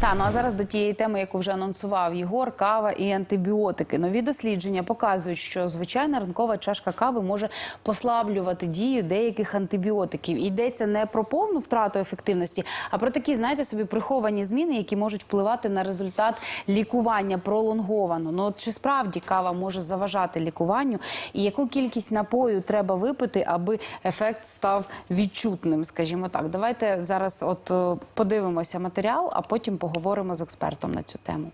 Та ну а зараз до тієї теми, яку вже анонсував Єгор, кава і антибіотики. Нові дослідження показують, що звичайна ранкова чашка кави може послаблювати дію деяких антибіотиків. Йдеться не про повну втрату ефективності, а про такі, знаєте, собі приховані зміни, які можуть впливати на результат лікування пролонговано. Ну от чи справді кава може заважати лікуванню, і яку кількість напою треба випити, аби ефект став відчутним? Скажімо так, давайте зараз, от е, подивимося матеріал, а потім поговоримо з експертом на цю тему.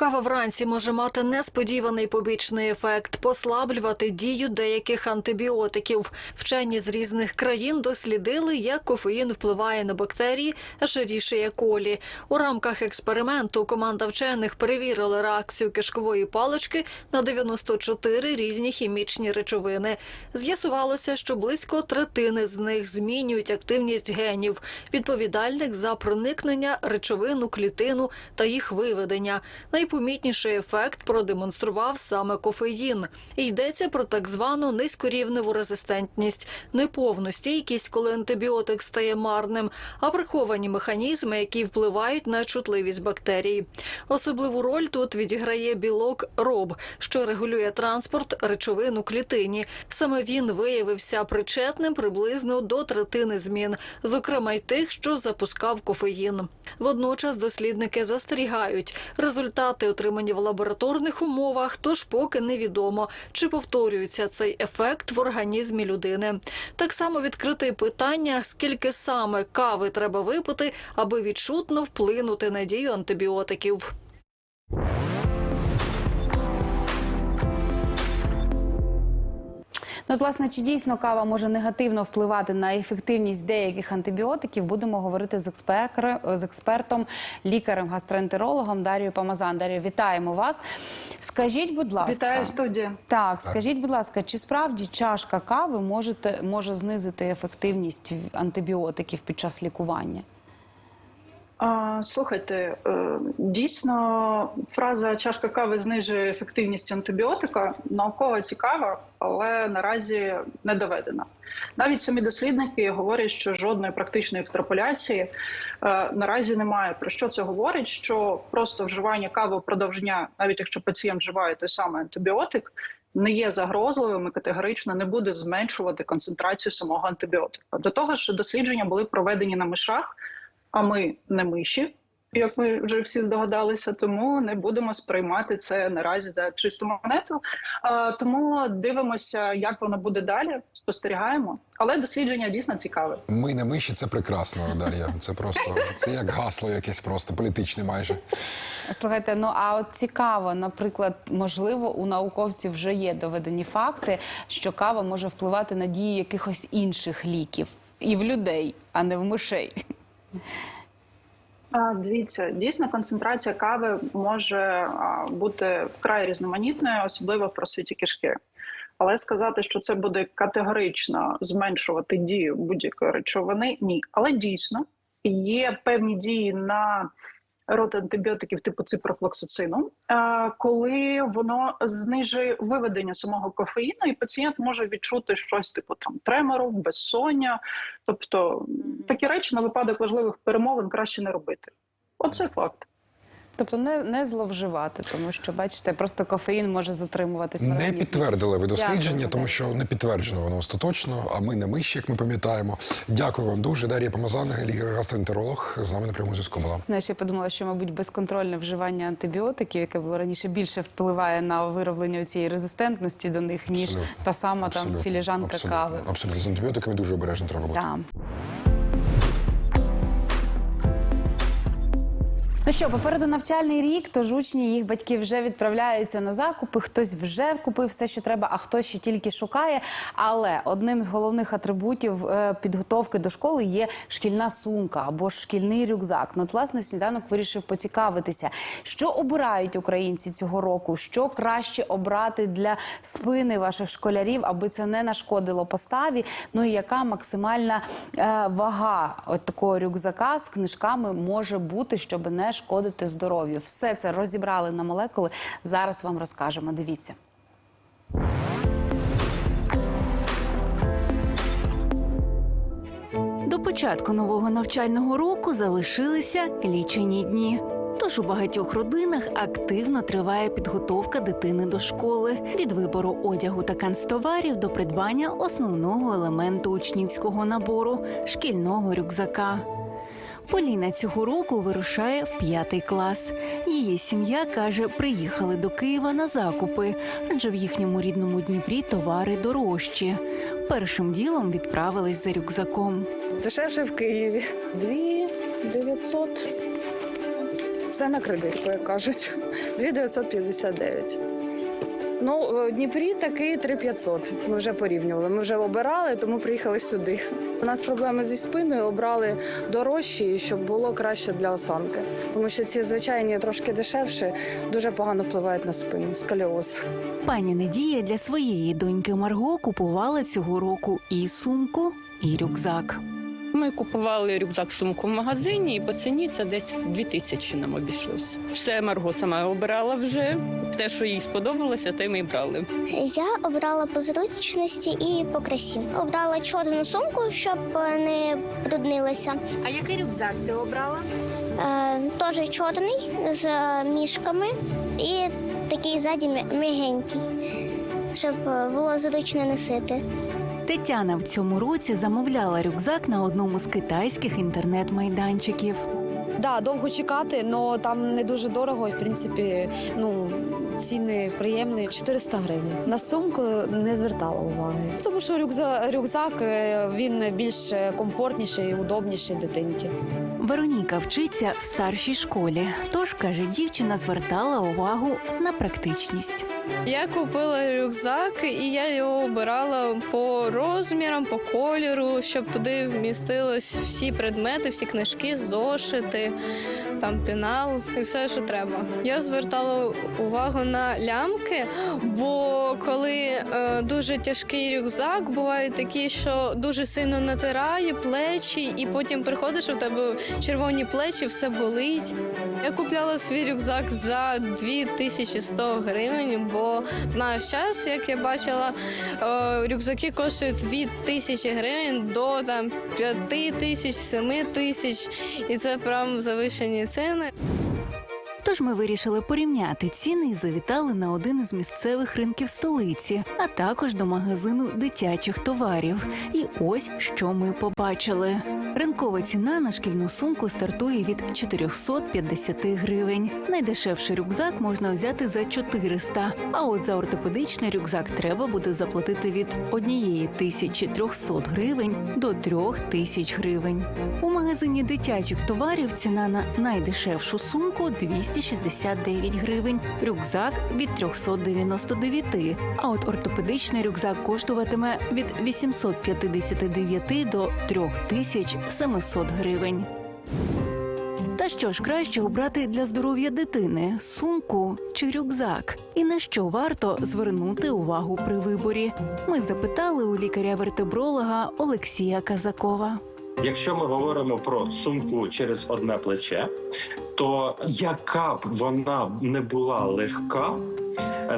Кава вранці може мати несподіваний побічний ефект, послаблювати дію деяких антибіотиків. Вчені з різних країн дослідили, як кофеїн впливає на бактерії Escherichia coli. У рамках експерименту команда вчених перевірила реакцію кишкової палички на 94 різні хімічні речовини. З'ясувалося, що близько третини з них змінюють активність генів, відповідальних за проникнення речовин у клітину та їх виведення. Найпомітніший ефект продемонстрував саме кофеїн. Йдеться про так звану низькорівневу резистентність, неповну стійкість, коли антибіотик стає марним, а приховані механізми, які впливають на чутливість бактерій. Особливу роль тут відіграє білок роб, що регулює транспорт речовин у клітині. Саме він виявився причетним приблизно до третини змін, зокрема й тих, що запускав кофеїн. Водночас дослідники застерігають результати, отримані в лабораторних умовах, тож поки невідомо, чи повторюється цей ефект в організмі людини. Так само відкрите питання, скільки саме кави треба випити, аби відчутно вплинути на дію антибіотиків. Ну, от, власне, чи дійсно кава може негативно впливати на ефективність деяких антибіотиків? Будемо говорити з, експекр- з експертом, лікарем-гастроентерологом Дарією Памазан. Дар'ю, вітаємо вас. Скажіть, будь ласка, Вітаю студія. Так, скажіть, будь ласка, чи справді чашка кави можете, може знизити ефективність антибіотиків під час лікування? Слухайте, е, дійсно, фраза чашка кави знижує ефективність антибіотика науково цікава, але наразі не доведена. Навіть самі дослідники говорять, що жодної практичної екстраполяції е, наразі немає. Про що це говорить? Що просто вживання кави впродовж дня, навіть якщо пацієнт вживає той самий антибіотик, не є загрозливим і категорично не буде зменшувати концентрацію самого антибіотика. До того ж, дослідження були проведені на мишах, а ми не миші. Як ми вже всі здогадалися, тому не будемо сприймати це наразі за чисту монету. Тому дивимося, як воно буде далі. Спостерігаємо, але дослідження дійсно цікаве. Ми не миші, це прекрасно, Дар'я. Це просто це як гасло, якесь просто політичне, майже. Слухайте, ну а от цікаво, наприклад, можливо, у науковців вже є доведені факти, що кава може впливати на дію якихось інших ліків і в людей, а не в мишей. Дивіться, дійсно концентрація кави може бути вкрай різноманітною, особливо в просвіті кишки. Але сказати, що це буде категорично зменшувати дію будь-якої речовини, ні. Але дійсно є певні дії на рот антибіотиків типу ципрофлоксицину, коли воно знижує виведення самого кофеїну, і пацієнт може відчути щось типу там тремору, безсоння. Тобто такі речі на випадок важливих перемовин краще не робити. Оце факт. Тобто не, не зловживати, тому що бачите, просто кофеїн може затримуватись в Не підтвердили ви дослідження, Дякую, тому що не підтверджено воно остаточно. А ми не миші, як ми пам'ятаємо. Дякую вам дуже. Дар'я Помазан, лікар-гастроентеролог, з нами на прямому зв'язку була. Знаєш, я подумала, що, мабуть, безконтрольне вживання антибіотиків, яке було раніше, більше впливає на вироблення цієї резистентності до них, ніж Абсолютно. та сама там філіжанка Абсолютно. кави. Абсолютно з антибіотиками дуже обережно треба бути. Так. Ну що, попереду навчальний рік, тож учні їх батьки вже відправляються на закупи. Хтось вже купив все, що треба, а хтось ще тільки шукає. Але одним з головних атрибутів е, підготовки до школи є шкільна сумка або шкільний рюкзак. Ну, от, власне, сніданок вирішив поцікавитися, що обирають українці цього року, що краще обрати для спини ваших школярів, аби це не нашкодило поставі. Ну і яка максимальна е, вага от такого рюкзака з книжками може бути, щоб не шкодити здоров'ю. Все це розібрали на молекули. Зараз вам розкажемо. Дивіться. До початку нового навчального року залишилися лічені дні. Тож у багатьох родинах активно триває підготовка дитини до школи від вибору одягу та канцтоварів до придбання основного елементу учнівського набору шкільного рюкзака. Поліна цього року вирушає в п'ятий клас. Її сім'я каже, приїхали до Києва на закупи, адже в їхньому рідному Дніпрі товари дорожчі. Першим ділом відправились за рюкзаком. Дешевше в Києві. Дві 900. Все на кредитку, як кажуть. 2959. Ну, в Дніпрі такий 3500. Ми вже порівнювали. Ми вже обирали, тому приїхали сюди. У нас проблеми зі спиною, обрали дорожчі, щоб було краще для осанки. Тому що ці звичайні трошки дешевші дуже погано впливають на спину. Сколіоз. Пані Надія для своєї доньки Марго купувала цього року і сумку, і рюкзак. Ми купували рюкзак сумку в магазині, і по ціні це десь 2 тисячі нам обійшлося. Все Марго сама обирала вже. Те, що їй сподобалося, те ми й брали. Я обрала по зручності і по красі. Обрала чорну сумку, щоб не бруднилася. А який рюкзак ти обрала? Е, теж чорний з мішками і такий ззаді м'ягенький, щоб було зручно носити. Тетяна в цьому році замовляла рюкзак на одному з китайських інтернет-майданчиків. Да, довго чекати, але там не дуже дорого, і в принципі, ну ціни приємні. 400 гривень. На сумку не звертала уваги. Тому що рюкзак, рюкзак е, він більш комфортніший і удобніший дитинки. Вероніка вчиться в старшій школі, тож каже, дівчина звертала увагу на практичність. Я купила рюкзак, і я його обирала по розмірам, по кольору, щоб туди вмістилось всі предмети, всі книжки, зошити, там пінал і все, що треба. Я звертала увагу на лямки, бо коли е, дуже тяжкий рюкзак, бувають такі, що дуже сильно натирає плечі, і потім приходиш, в тебе червоні плечі, все болить. Я купляла свій рюкзак за 2100 гривень, бо в наш час, як я бачила, е, рюкзаки коштують від 1000 гривень до там 5 тисяч, 7 тисяч, і це прям завищені ціни. Тож ми вирішили порівняти ціни і завітали на один із місцевих ринків столиці, а також до магазину дитячих товарів. І ось що ми побачили. Ринкова ціна на шкільну сумку стартує від 450 гривень. Найдешевший рюкзак можна взяти за 400, а от за ортопедичний рюкзак треба буде заплатити від 1300 гривень до 3000 гривень. У магазині дитячих товарів ціна на найдешевшу сумку 269 гривень, рюкзак від 399, а от ортопедичний рюкзак коштуватиме від 859 до 3700 гривень. Та що ж краще обрати для здоров'я дитини сумку чи рюкзак? І на що варто звернути увагу при виборі? Ми запитали у лікаря-вертебролога Олексія Казакова. Якщо ми говоримо про сумку через одне плече, то яка б вона не була легка,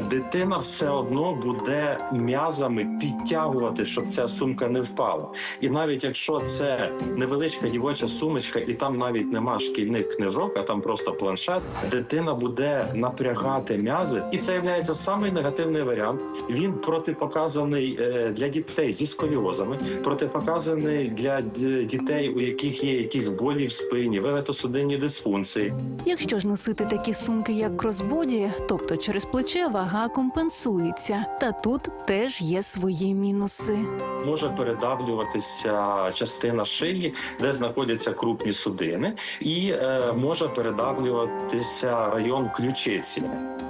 дитина все одно буде м'язами підтягувати, щоб ця сумка не впала. І навіть якщо це невеличка дівоча сумочка, і там навіть нема шкільних книжок, а там просто планшет, дитина буде напрягати м'язи, і це є самий негативний варіант. Він протипоказаний е, для дітей зі сколіозами, протипоказаний для дітей, у яких є якісь болі в спині, вегетосудинні дисфункції. Якщо ж носити такі сумки, як кросбоді, тобто через плече, вага компенсується. Та тут теж є свої мінуси. Може передавлюватися частина шиї, де знаходяться крупні судини, і е, може передавлюватися район ключиці.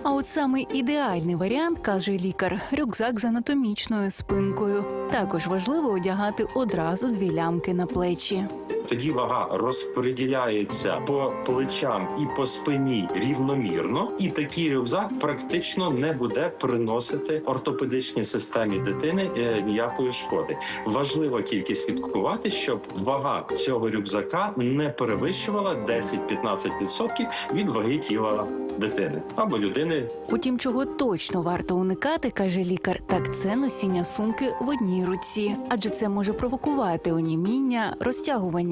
А от саме ідеальний варіант, каже лікар, рюкзак з анатомічною спинкою. Також важливо одягати одразу дві лямки на плечі. Тоді вага розподіляється по плечам і по спині рівномірно, і такий рюкзак практично не буде приносити ортопедичній системі дитини е, ніякої шкоди. Важливо тільки слідкувати, щоб вага цього рюкзака не перевищувала 10-15% від ваги тіла дитини або людини Утім, чого точно варто уникати, каже лікар, так це носіння сумки в одній руці, адже це може провокувати оніміння, розтягування